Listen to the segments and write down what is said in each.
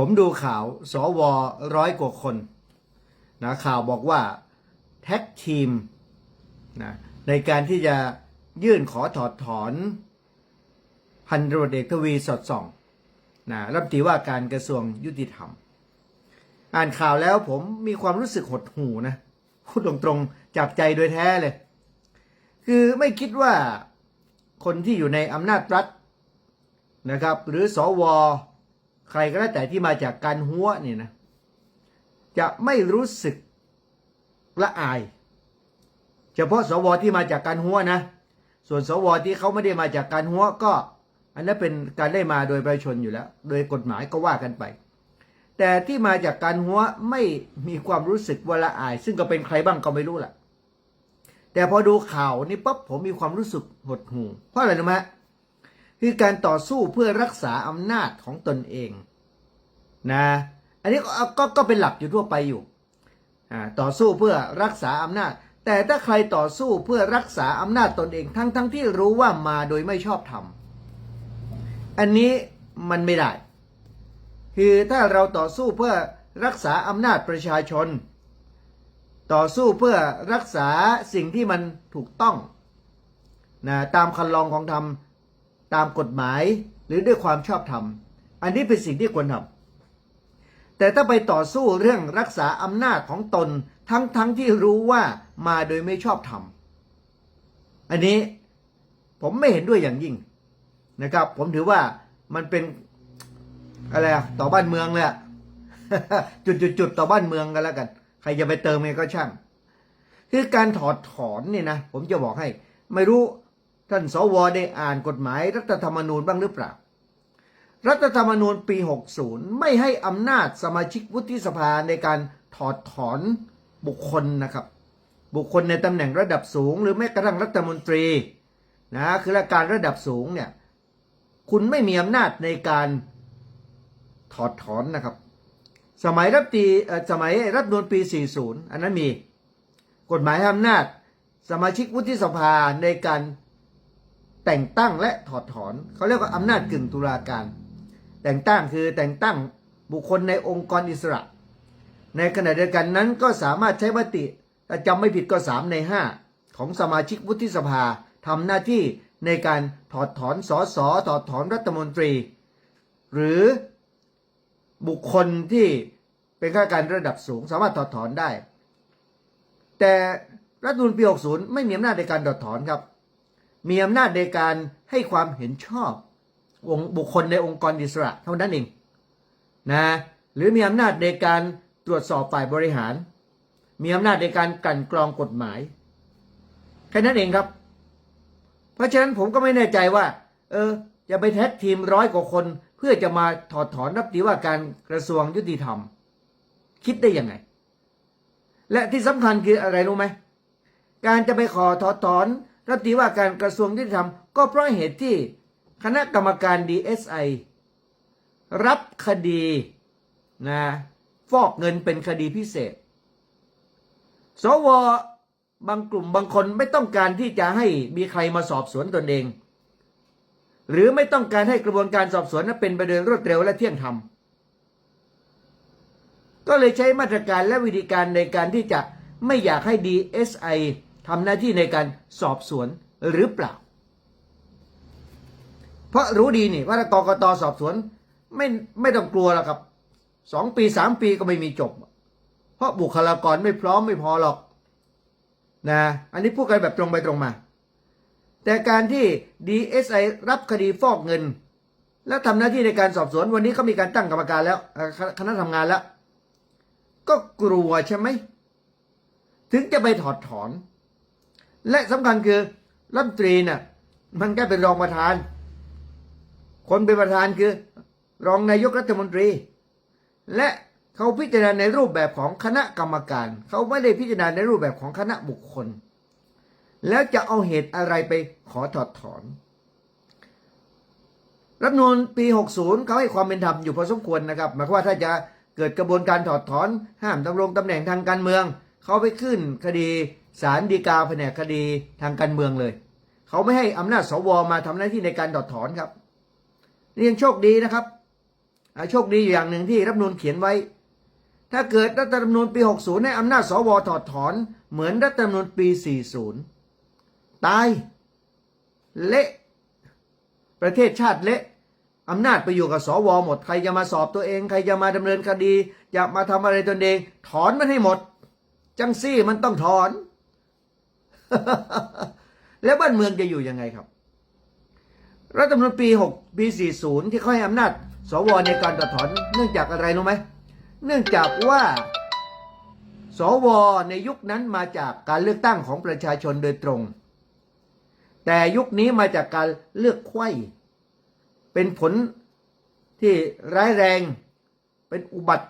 ผมดูข่าวสวร้อยกว่าคนนะข่าวบอกว่าแท็กทีมนะในการที่จะยื่นขอถอดถอน พันตำรวจเอกทวีสอดส่องนะรัฐมนตรีว่าการกระทรวงยุติธรรม อ่านข่าวแล้วผมมีความรู้สึกหดหู่นะพูดตรงๆจากใจโดยแท้เลย คือไม่คิดว่าคนที่อยู่ในอำนาจรัฐนะครับ หรือสว ใครก็แล้วแต่ที่มาจากการหัวเนี่ยนะ จะไม่รู้สึกละอาย เฉพาะสวที่มาจากการหัวนะ ส่วนสวที่เขาไม่ได้มาจากการหัวก็ อันนั้นเป็นการได้มาโดยประชาชนอยู่แล้ว โดยกฎหมายก็ว่ากันไป แต่ที่มาจากการหัวไม่มีความรู้สึกว่าละอาย ซึ่งก็เป็นใครบ้างก็ไม่รู้ล่ะ แต่พอดูข่าวนี่ปั๊บผมมีความรู้สึกหดหู่เพราะอะไรรู้ไหม คือการต่อสู้เพื่อรักษาอำนาจของตนเองนะอันนี้ก็ก็ก็เป็นหลักอยู่ทั่วไปอยู่ต่อสู้เพื่อรักษาอำนาจ แต่ถ้าใครต่อสู้เพื่อรักษาอำนาจตนเอง ทั้งทั้งที่รู้ว่ามาโดยไม่ชอบธรรมอันนี้มันไม่ได้ คือถ้าเราต่อสู้เพื่อรักษาอำนาจประชาชน ต่อสู้เพื่อรักษาสิ่งที่มันถูกต้องนะตามคันลองของธรรม ตามกฎหมายหรือด้วยความชอบธรรม อันนี้เป็นสิ่งที่ควรทำแต่ถ้าไปต่อสู้เรื่องรักษาอำนาจของตนทั้งทั้งที่รู้ว่ามาโดยไม่ชอบธรรม อันนี้ผมไม่เห็นด้วยอย่างยิ่งนะครับ ผมถือว่ามันเป็นอะไรต่อบ้านเมืองเลยจุดจุดจุดต่อบ้านเมืองกันแล้วกัน ใครจะไปเติมไงก็ช่าง คือการถอดถอนนี่นะผมจะบอกให้ ไม่รู้ ท่านสวได้อ่านกฎหมายรัฐธรรมนูญบ้างหรือเปล่า รัฐธรรมนูญปี 60 ไม่ให้อำนาจสมาชิกวุฒิสภาในการถอดถอนบุคคลนะครับ บุคคลในตำแหน่งระดับสูง หรือแม้กระทั่งรัฐมนตรีนะคือราชการระดับสูงเนี่ยคุณไม่มีอำนาจในการถอดถอนนะครับ สมัยรัฐตีสมัยรัฐมนูญปี 40 อันนั้นมี กฎหมายให้อำนาจ สมาชิกวุฒิสภาในการ แต่งตั้งและถอดถอนเขาเรียกว่าอำนาจกึ่งตุลาการ แต่งตั้งคือแต่งตั้งบุคคลในองค์กรอิสระ ในขณะเดียวกันนั้นก็สามารถใช้มติถ้าจำไม่ผิดก็3ใน5ของสมาชิกวุฒิสภาทำหน้าที่ในการถอดถอนสอสอถอดถอนรัฐมนตรี หรือบุคคลที่เป็นข้าราชการระดับสูง สามารถถอดถอนได้ แต่รัฐธรรมนูญปี 60 ไม่มีอำนาจในการถอดถอนครับ มีอำนาจในการให้ความเห็นชอบองบุคคลในองค์กรอิสระเท่านั้นเองนะหรือมีอำนาจในการตรวจสอบฝ่ายบริหาร มีอำนาจในการกลั่นกรองกฎหมายแค่นั้นเองครับ เพราะฉะนั้นผมก็ไม่แน่ใจว่า เออจะไปแท็กทีมร้อยกว่าคน เพื่อจะมาถอดถอนรับตีว่าการกระทรวงยุติธรรม คิดได้ยังไง และที่สำคัญคืออะไรรู้ไหมการจะไปขอถอดถอน รัฐมนตรีว่าการกระทรวงยุติธรรมก็เพราะเหตุที่คณะกรรมการ DSI รับคดีนะฟอกเงินเป็นคดีพิเศษ สวบางกลุ่มบางคนไม่ต้องการที่จะให้มีใครมาสอบสวนตนเอง หรือไม่ต้องการให้กระบวนการสอบสวนนั้นเป็นไปโดยรวดเร็วและเที่ยงธรรมก็เลยใช้มาตรการและวิธีการในการที่จะไม่อยากให้ DSI ทำหน้าที่ในการสอบสวนหรือเปล่า เพราะรู้ดีนี่ว่าถ้ากกตสอบสวนไม่ไม่ต้องกลัวหรอกครับสองปีสามปีก็ไม่มีจบ เพราะบุคลากรไม่พร้อมไม่พอหรอกนะอันนี้พูดกันแบบตรงไปตรงมา แต่การที่ DSI รับคดีฟอกเงิน และทำหน้าที่ในการสอบสวนวันนี้ก็มีการตั้งกรรมการแล้วคณะทำงานแล้ว ก็กลัวใช่ไหม ถึงจะไปถอดถอน และสำคัญคือรัฐมนตรีน่ะมันแค่เป็นรองประธาน คนเป็นประธานคือ รองนายกรัฐมนตรี และเขาพิจารณาในรูปแบบของคณะกรรมการ เขาไม่ได้พิจารณาในรูปแบบของคณะบุคคล แล้วจะเอาเหตุอะไรไปขอถอดถอนรัฐนูญปี 60 เขาให้ความเป็นธรรมอยู่พอสมควรนะครับ หมายความว่าถ้าจะเกิดกระบวนการถอดถอน ห้ามดำรงตำแหน่งทางการเมือง เขาไปขึ้นคดีศาลฎีกาแผนกคดีทางการเมืองเลย เขาไม่ให้อำนาจสวมาทำหน้าที่ในการถอดถอนครับนี่ยังโชคดีนะครับโชคดีอย่างหนึ่งที่รัฐมนูญเขียนไว้ ถ้าเกิดรัฐธรรมนูญปี 60 ให้อำนาจสวถอดถอนเหมือนรัฐธรรมนูญปี 40 ตาย เละ ประเทศชาติเละอำนาจไปอยู่กับสวหมด ใครจะมาสอบตัวเอง ใครจะมาดำเนินคดีจะมาทำอะไรตนเอง ถอนมันให้หมด จังซี่มันต้องถอน แล้วบ้านเมืองจะอยู่ยังไงครับ รัฐธรรมนูญปี6ปี40 ที่เขาให้อำนาจ สวในการตัดถอน เนื่องจากอะไรรู้ไหม เนื่องจากว่า สวในยุคนั้นมาจากการเลือกตั้งของประชาชนโดยตรง แต่ยุคนี้มาจากการเลือกไข้เป็นผลที่ร้ายแรง เป็นอุบัติ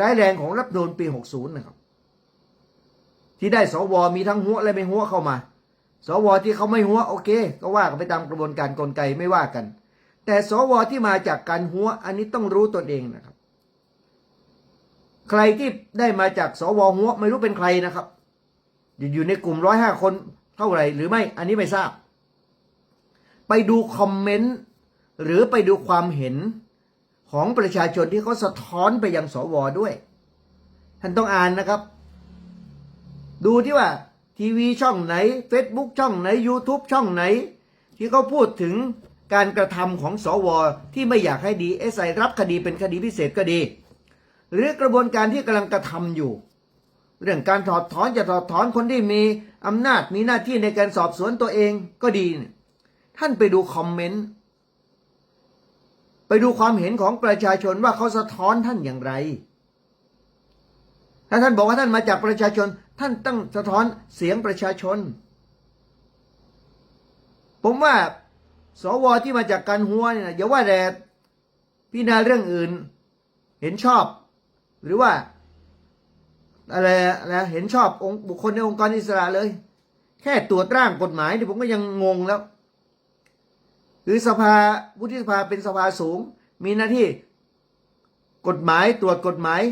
ร้ายแรงของรัฐธรรมนูญปี 60 นะครับ ที่ได้สวมีทั้งหัวและไม่หัวเข้ามา สวที่เขาไม่หัวโอเค ก็ว่ากันไปตามกระบวนการกลไกไม่ว่ากัน แต่สวที่มาจากการหัวอันนี้ต้องรู้ตนเองนะครับ ใครที่ได้มาจากสวหัวไม่รู้เป็นใครนะครับ อยู่ในกลุ่มร้อยห้าคนเท่าไหร่หรือไม่ อันนี้ไม่ทราบ ไปดูคอมเมนต์หรือไปดูความเห็นของประชาชนที่เขาสะท้อนไปยังสวด้วย ท่านต้องอ่านนะครับ ดูที่ว่า ทีวีช่องไหน Facebook ช่องไหน YouTube ช่องไหน ที่เขาพูดถึงการกระทำของสว ที่ไม่อยากให้ดีเอสไอรับคดีเป็นคดีพิเศษก็ดี หรือกระบวนการที่กำลังกระทำอยู่ เรื่องการถอดถอนจะถอดถอนคนที่มีอำนาจมีหน้าที่ในการสอบสวนตัวเองก็ดี ท่านไปดูคอมเมนต์ไปดูความเห็นของประชาชนว่าเขาสะท้อนท่านอย่างไร ถ้าท่านบอกว่าท่านมาจากประชาชน ท่านต้องสะท้อนเสียงประชาชน ผมว่าสวที่มาจากการหัวเนี่ยอย่าว่าแต่พิจารณาเรื่องอื่น เห็นชอบ หรือว่าอะไรอะไรเห็นชอบองค์บุคคลในองค์กรอิสระเลย แค่ตรวจร่างกฎหมายที่ผมก็ยังงงแล้ว หรือสภาวุฒิสภาเป็นสภาสูง มีหน้าที่กฎหมายตรวจกฎหมาย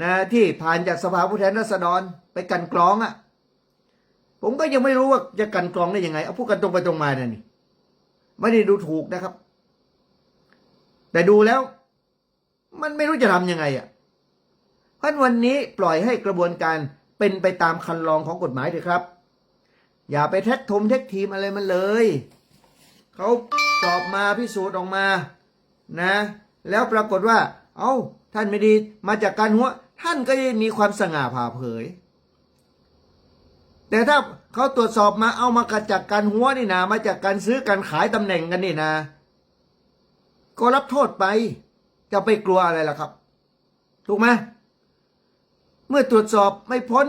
นะที่ผ่านจากสภาผู้แทนราษฎรไปกันกรองอะ่ะ ผมก็ยังไม่รู้ว่าจะกันกรองได้ยังไงเอาพูดกันตรงไปตรงมานะนี่ไม่ได้ดูถูกนะครับ แต่ดูแล้ว มันไม่รู้จะทำยังไงอะ่ะเพราะวันนี้ปล่อยให้กระบวนการเป็นไปตามคันลองของกฎหมายเถอะครับ อย่าไปแท็กทมแท็กทีมอะไรมันเลยเขาสอบมาพิสูจน์ออกมานะ แล้วปรากฏว่า เอา้า ท่านไม่ดีมาจากการหัว ท่านก็ยังมีความสง่าผ่าเผย แต่ถ้าเขาตรวจสอบมาเอามาจากการหัวนี่นะมาจากการซื้อการขายตำแหน่งกันนี่นะ ก็รับโทษไป จะไปกลัวอะไรล่ะครับ ถูกไหมเมื่อตรวจสอบไม่พ้น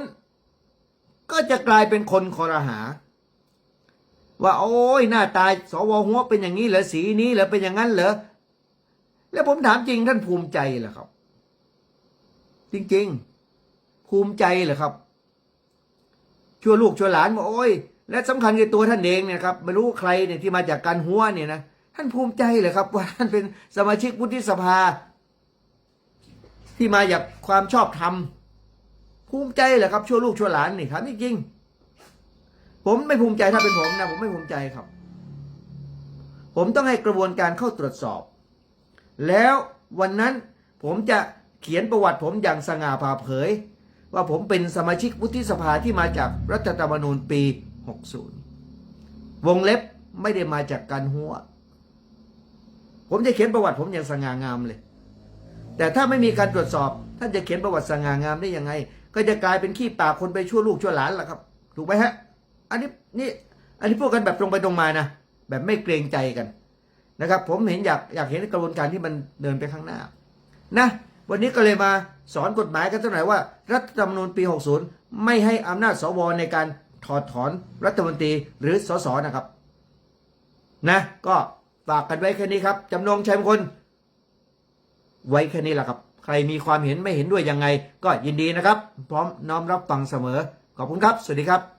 ก็จะกลายเป็นคนคอรหา ว่าโอ้ยหน้าตายสวหัวเป็นอย่างนี้เหรอสีนี้เหรอเป็นอย่างนั้นเหรอ แล้วผมถามจริงท่านภูมิใจเหรอครับ จริงๆ ภูมิใจเหรอครับ ชั่วลูกชั่วหลานบอกโอ้ย และสำคัญคือตัวท่านเองเนี่ยครับไม่รู้ใครเนี่ยที่มาจากการหัวเนี่ยนะท่านภูมิใจเหรอครับ ว่าท่านเป็นสมาชิกวุฒิสภา ที่มาจากความชอบธรรมภูมิใจเหรอครับชั่วลูกชั่วหลานนี่ครับจริงๆผมไม่ภูมิใจถ้าเป็นผมนะผมไม่ภูมิใจครับ ผมต้องให้กระบวนการเข้าตรวจสอบ แล้ววันนั้นผมจะเขียนประวัติผมอย่างสง่าผ่าเผย ว่าผมเป็นสมาชิกวุฒิสภาที่มาจากรัฐธรรมนูญปี 60 วงเล็บไม่ได้มาจากการหัว ผมจะเขียนประวัติผมอย่างสง่างามเลย แต่ถ้าไม่มีการตรวจสอบ ท่านจะเขียนประวัติสง่างามได้ยังไง ก็จะกลายเป็นขี้ปากคนไปชั่วลูกชั่วหลานล่ะครับ ถูกไหมฮะ อันนี้นี่อันนี้พูดกันแบบตรงไปตรงมานะแบบไม่เกรงใจกัน นะครับ ผมเห็นอยากอยากเห็นกระบวนการที่มันเดินไปข้างหน้านะวันนี้ก็เลยมาสอนกฎหมายกันสักหน่อยว่า รัฐธรรมนูญปี 60 ไม่ให้อำนาจสวในการถอดถอนรัฐมนตรีหรือสสนะครับ นะก็ฝากกันไว้แค่นี้ครับจำนงชัยมงคลไว้แค่นี้แหละครับ ใครมีความเห็นไม่เห็นด้วยยังไง ก็ยินดีนะครับ พร้อมน้อมรับฟังเสมอ ขอบคุณครับ สวัสดีครับ